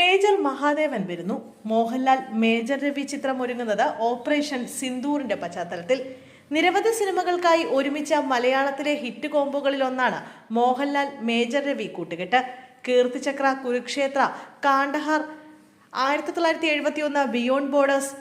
Major Mahadevan വരുന്നു. Mohanlal major Ravi ചിത്രം ഒരുങ്ങുന്നത് ഓപ്പറേഷൻ സിന്ദൂറിന്റെ പശ്ചാത്തലത്തിൽ. നിരവധി സിനിമകൾക്കായി ഒരുമിച്ച മലയാളത്തിലെ ഹിറ്റ് കോംബോകളിൽ ഒന്നാണ് മോഹൻലാൽ മേജർ രവി കൂട്ടുകെട്ട്. കീർത്തിചക്ര കുരുക്ഷേത്ര കാണ്ഡഹാർ ആയിരത്തി തൊള്ളായിരത്തി എഴുപത്തി ഒന്ന് ബിയോണ്ട് ബോർഡേഴ്സ്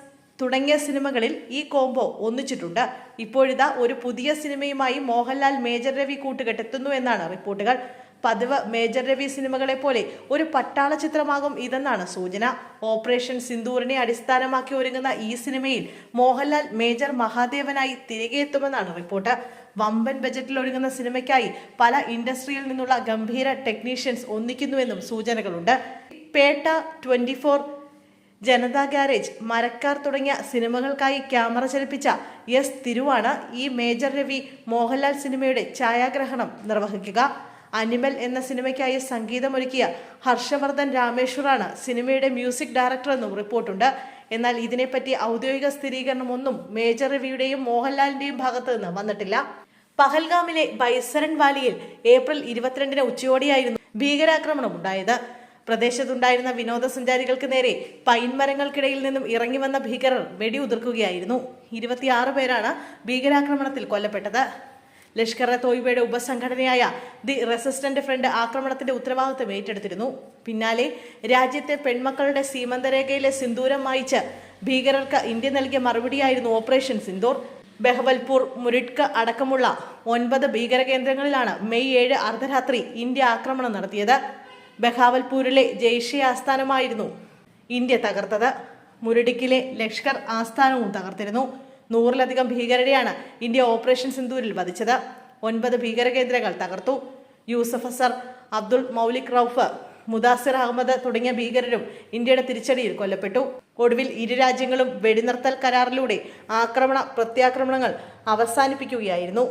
തുടങ്ങിയ സിനിമകളിൽ ഈ കോംബോ ഒന്നിച്ചിട്ടുണ്ട്. ഇപ്പോഴിതാ ഒരു പുതിയ സിനിമയുമായി മോഹൻലാൽ മേജർ രവി കൂട്ടുകെട്ടെത്തുന്നു എന്നാണ് റിപ്പോർട്ടുകൾ. പതിവ് മേജർ രവി സിനിമകളെ പോലെ ഒരു പട്ടാള ചിത്രമാകും ഇതെന്നാണ് സൂചന. ഓപ്പറേഷൻ സിന്ദൂറിനെ അടിസ്ഥാനമാക്കി ഒരുങ്ങുന്ന ഈ സിനിമയിൽ മോഹൻലാൽ മേജർ മഹാദേവനായി തിരികെ എത്തുമെന്നാണ് റിപ്പോർട്ട്. വമ്പൻ ബജറ്റിൽ ഒരുങ്ങുന്ന സിനിമയ്ക്കായി പല ഇൻഡസ്ട്രിയിൽ നിന്നുള്ള ഗംഭീര ടെക്നീഷ്യൻസ് ഒന്നിക്കുന്നുവെന്നും സൂചനകളുണ്ട്. Petta twenty four Janatha garage Marakkar തുടങ്ങിയ സിനിമകൾക്കായി ക്യാമറ ചലിപ്പിച്ച എസ് തിരുവാണ് ഈ മേജർ രവി മോഹൻലാൽ സിനിമയുടെ ഛായാഗ്രഹണം നിർവഹിക്കുക. അനിമൽ എന്ന സിനിമയ്ക്കായി സംഗീതമൊരുക്കിയ ഹർഷവർദ്ധൻ രാമേശ്വറാണ് സിനിമയുടെ മ്യൂസിക് ഡയറക്ടർ എന്നും റിപ്പോർട്ടുണ്ട്. എന്നാൽ ഇതിനെപ്പറ്റി ഔദ്യോഗിക സ്ഥിരീകരണമൊന്നും മേജർ രവിയുടെയും മോഹൻലാലിന്റെയും ഭാഗത്ത് നിന്ന് വന്നിട്ടില്ല. പഹൽഗാമിലെ ബൈസരൻ വാലിയിൽ ഏപ്രിൽ ഇരുപത്തിരണ്ടിന് ഉച്ചയോടെയായിരുന്നു ഭീകരാക്രമണം ഉണ്ടായത്. പ്രദേശത്തുണ്ടായിരുന്ന വിനോദസഞ്ചാരികൾക്ക് നേരെ പൈൻമരങ്ങൾക്കിടയിൽ നിന്നും ഇറങ്ങി വന്ന ഭീകരർ വെടിയുതിർക്കുകയായിരുന്നു. ഇരുപത്തിയാറ് പേരാണ് ഭീകരാക്രമണത്തിൽ കൊല്ലപ്പെട്ടത്. ലഷ്കർ എ തോയ്ബയുടെ ഉപസംഘടനയായ ദി റെസിസ്റ്റന്റ് ഫ്രണ്ട് ആക്രമണത്തിന്റെ ഉത്തരവാദിത്തം ഏറ്റെടുത്തിരുന്നു. പിന്നാലെ രാജ്യത്തെ പെൺമക്കളുടെ സീമന്തരേഖയിലെ സിന്ദൂരം മായിച്ച് ഭീകരർക്ക് ഇന്ത്യ നൽകിയ മറുപടിയായിരുന്നു ഓപ്പറേഷൻ സിന്ദൂർ. ബെഹവൽപൂർ മുരിഡ്ക അടക്കമുള്ള ഒൻപത് ഭീകര കേന്ദ്രങ്ങളിലാണ് മെയ് ഏഴ് അർദ്ധരാത്രി ഇന്ത്യ ആക്രമണം നടത്തിയത്. ബഹാവൽപൂരിലെ ജെയ്ഷെ ആസ്ഥാനമായിരുന്നു ഇന്ത്യ തകർത്തത്. മുരടിക്കിലെ ലഷ്കർ ആസ്ഥാനവും തകർത്തിരുന്നു. നൂറിലധികം ഭീകരരെയാണ് ഇന്ത്യ ഓപ്പറേഷൻ സിന്ദൂരിൽ വധിച്ചത്. ഒൻപത് ഭീകര കേന്ദ്രങ്ങൾ തകർത്തു. യൂസഫ് അസർ അബ്ദുൾ മൗലിക് റൌഫ് മുദാസിർ അഹമ്മദ് തുടങ്ങിയ ഭീകരരും ഇന്ത്യയുടെ തിരിച്ചടിയിൽ കൊല്ലപ്പെട്ടു. ഒടുവിൽ ഇരു രാജ്യങ്ങളും വെടിനിർത്തൽ കരാറിലൂടെ ആക്രമണ പ്രത്യാക്രമണങ്ങൾ അവസാനിപ്പിക്കുകയായിരുന്നു.